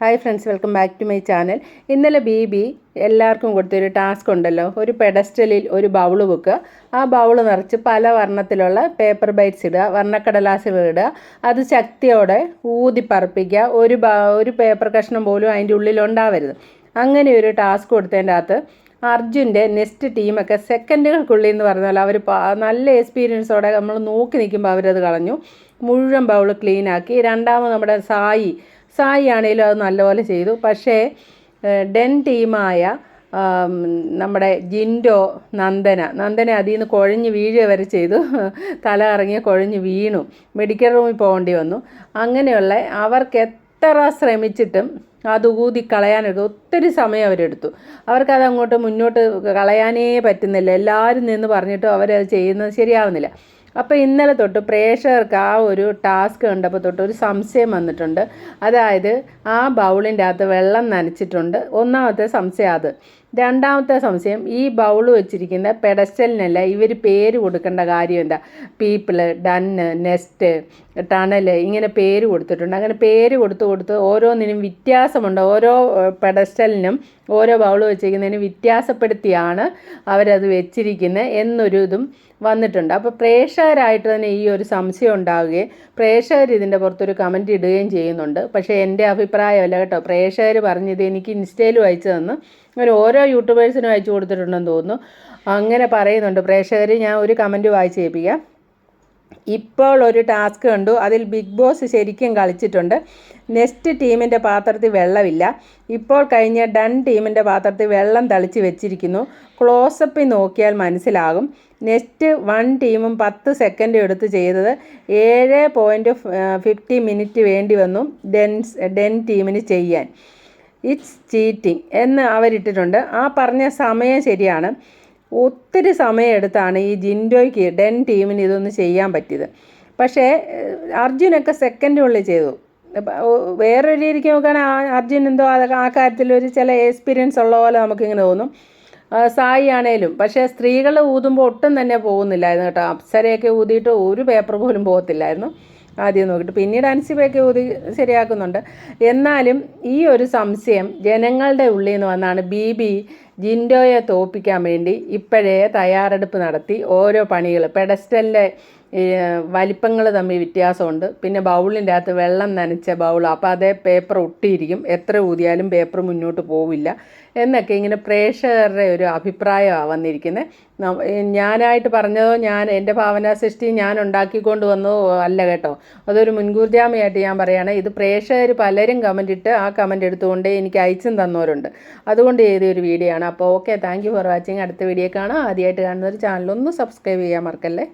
Hi friends welcome back to my channel ഇന്നലെ B B എല്ലാവർക്കും കൊടുത്തൊരു ടാസ്ക് ഉണ്ടല്ലോ. ഒരു പെഡസ്റ്റലിൽ ഒരു ബൗൾ വെക്കുക ആ ബൗൾ നിറച്ച് പല വർണത്തിലുള്ള പേപ്പർ ബൈറ്റ്സ് ഇടുക വർണക്കടലാസുകൾ ഇടുക. അത് ശക്തിയോടെ ഊതി പറപ്പിക്കുക ഒരു ഒരു പേപ്പർ കഷ്ണം പോലും അതിന്റെ ഉള്ളിൽ ഉണ്ടാവരുത് അങ്ങനെ ഒരു ടാസ്ക് കൊടുത്തതിന്റെ അകത്ത് അർജുന്റെ നെക്സ്റ്റ് ടീമൊക്കെ സെക്കൻഡുകൾക്കുള്ളിൽ എന്ന് പറഞ്ഞാൽ അവർ നല്ല എക്സ്പീരിയൻസോടെ നമ്മൾ നോക്കി നിൽക്കുമ്പോൾ അവരത് കളഞ്ഞു. മുഴുവൻ ബൗൾ ക്ലീനാക്കി രണ്ടാമത് നമ്മുടെ സായി സായി ആണെങ്കിലും അത് നല്ലപോലെ ചെയ്തു. പക്ഷേ ഡെൻ ടീമായ നമ്മുടെ ജിൻഡോ നന്ദന നന്ദന അതിൽ നിന്ന് കുഴഞ്ഞ് വീഴുക വരെ ചെയ്തു. തല ഇറങ്ങിയ കുഴഞ്ഞ് വീണു. മെഡിക്കൽ റൂമിൽ പോകേണ്ടി വന്നു. അങ്ങനെയുള്ള അവർക്ക് എത്ര ശ്രമിച്ചിട്ടും അത് ഊതി കളയാനൊക്കെ ഒത്തിരി സമയം അവരെടുത്തു. അവർക്കത് അങ്ങോട്ട് മുന്നോട്ട് കളയാനേ പറ്റുന്നില്ല. എല്ലാവരും നിന്ന് പറഞ്ഞിട്ടും അവരത് ചെയ്യുന്നത് ശരിയാവുന്നില്ല. അപ്പോൾ ഇന്നലെ തൊട്ട് പ്രേക്ഷകർക്ക് ആ ഒരു ടാസ്ക് കണ്ടപ്പോൾ തൊട്ട് ഒരു സംശയം വന്നിട്ടുണ്ട്. അതായത് ആ ബൗളിന്റെ അകത്ത് വെള്ളം നനച്ചിട്ടുണ്ട്. ഒന്നാമത്തെ സംശയം അത്. രണ്ടാമത്തെ സംശയം ഈ ബൗൾ വെച്ചിരിക്കുന്ന പെഡസ്റ്റലിനല്ല ഇവർ പേര് കൊടുക്കേണ്ട കാര്യം എന്താ? പീപ്പിൾ ഡണ്ണ് നെസ്റ്റ് ടണൽ ഇങ്ങനെ പേര് കൊടുത്തിട്ടുണ്ട്. അങ്ങനെ പേര് കൊടുത്ത് കൊടുത്ത് ഓരോന്നിനും വ്യത്യാസമുണ്ട്. ഓരോ പെഡസ്റ്റലിനും ഓരോ ബൗൾ വെച്ചിരിക്കുന്നതിന് വ്യത്യാസപ്പെടുത്തിയാണ് അവരത് വെച്ചിരിക്കുന്നത് എന്നൊരു ഇതും വന്നിട്ടുണ്ട്. അപ്പോൾ പ്രേക്ഷകരായിട്ട് തന്നെ ഈ ഒരു സംശയം ഉണ്ടാവുകയും പ്രേക്ഷകർ ഇതിന്റെ പുറത്തൊരു കമന്റ് ഇടുകയും ചെയ്യുന്നുണ്ട്. പക്ഷേ എന്റെ അഭിപ്രായമല്ല കേട്ടോ. പ്രേക്ഷകർ പറഞ്ഞത് എനിക്ക് ഇൻസ്റ്റയിൽ വായിച്ചതെന്ന് തന്നു അങ്ങനെ ഓരോ യൂട്യൂബേഴ്സിനും അയച്ചു കൊടുത്തിട്ടുണ്ടെന്ന് തോന്നുന്നു. അങ്ങനെ പറയുന്നുണ്ട്. പ്രേക്ഷകർ ഞാൻ ഒരു കമന്റ് വായിച്ച് കേൾപ്പിക്കാം. ഇപ്പോൾ ഒരു ടാസ്ക് കണ്ടു. അതിൽ ബിഗ് ബോസ് ശരിക്കും കളിച്ചിട്ടുണ്ട്. നെക്സ്റ്റ് ടീമിന്റെ പാത്രത്തിൽ വെള്ളമില്ല. ഇപ്പോൾ കഴിഞ്ഞ ഡൺ ടീമിന്റെ പാത്രത്തിൽ വെള്ളം തളിച്ച് വെച്ചിരിക്കുന്നു. ക്ലോസപ്പിൽ നോക്കിയാൽ മനസ്സിലാകും. നെക്സ്റ്റ് വൺ ടീമും പത്ത് സെക്കൻഡ് എടുത്ത് ചെയ്തത് ഏഴ് പോയിന്റ് ഫിഫ്റ്റി മിനിറ്റ് വേണ്ടി വന്നു ഡെൻസ് ഡെൻ ടീമിന് ചെയ്യാൻ. ഇറ്റ്സ് ചീറ്റിംഗ് എന്ന് അവരിട്ടിട്ടുണ്ട്. ആ പറഞ്ഞ സമയം ശരിയാണ്. ഒത്തിരി സമയമെടുത്താണ് ഈ ജിൻഡോയ്ക്ക് ഡെൻ ടീമിന് ഇതൊന്ന് ചെയ്യാൻ പറ്റിയത്. പക്ഷേ അർജുനൊക്കെ സെക്കൻഡുള്ളിൽ ചെയ്തു. വേറൊരു രീതിക്ക് നോക്കുകയാണെങ്കിൽ അർജുൻ എന്തോ അതൊക്കെ ആ കാര്യത്തിൽ ഒരു ചില എക്സ്പീരിയൻസ് ഉള്ള പോലെ നമുക്കിങ്ങനെ തോന്നും. സായി ആണേലും. പക്ഷേ സ്ത്രീകൾ ഊതുമ്പോൾ ഒട്ടും തന്നെ പോകുന്നില്ലായിരുന്നു കേട്ടോ. അപ്സരയൊക്കെ ഊതിയിട്ട് ഒരു പേപ്പർ പോലും പോകത്തില്ലായിരുന്നു. ആദ്യം നോക്കിയിട്ട്. പിന്നീട് അൻസിബയൊക്കെ ഊതി ശരിയാക്കുന്നുണ്ട്. എന്നാലും ഈ ഒരു സംശയം ജനങ്ങളുടെ ഉള്ളിൽ നിന്ന് വന്നാണ് ബി ബി ജിൻഡോയെ തോപ്പിക്കാൻ വേണ്ടി ഇപ്പോഴേ തയ്യാറെടുപ്പ് നടത്തി ഓരോ പണികൾ പെഡസ്റ്റലിന്റെ വലിപ്പങ്ങൾ തമ്മിൽ വ്യത്യാസമുണ്ട്. പിന്നെ ബൗളിന്റെ അകത്ത് വെള്ളം നനച്ച ബൗൾ അപ്പോൾ അതേ പേപ്പർ ഒട്ടിയിരിക്കും. എത്ര ഊതിയാലും പേപ്പർ മുന്നോട്ട് പോവില്ല. എന്നൊക്കെ ഇങ്ങനെ പ്രേക്ഷകരുടെ ഒരു അഭിപ്രായമാണ് വന്നിരിക്കുന്നത്. ഞാനായിട്ട് പറഞ്ഞതോ ഞാൻ എന്റെ ഭാവനാസൃഷ്ടി ഞാൻ ഉണ്ടാക്കിക്കൊണ്ട് വന്നതോ അല്ല കേട്ടോ. അതൊരു മുൻകൂർ ജാമ്യമായിട്ട് ഞാൻ പറയുകയാണ് ഇത് പ്രേക്ഷകർ പലരും കമന്റ് ഇട്ട് ആ കമന്റ് എടുത്തുകൊണ്ട് എനിക്ക് അയച്ചും തന്നവരുണ്ട്. അതുകൊണ്ട് ചെയ്തൊരു വീഡിയോ ആണ്. അപ്പോൾ okay thank you for watching അടുത്ത വീഡിയോ കാണാം. ആദ്യമായിട്ട് കാണുന്നൊരു ചാനലൊന്ന് സബ്സ്ക്രൈബ് ചെയ്യാൻ മറക്കല്ലേ?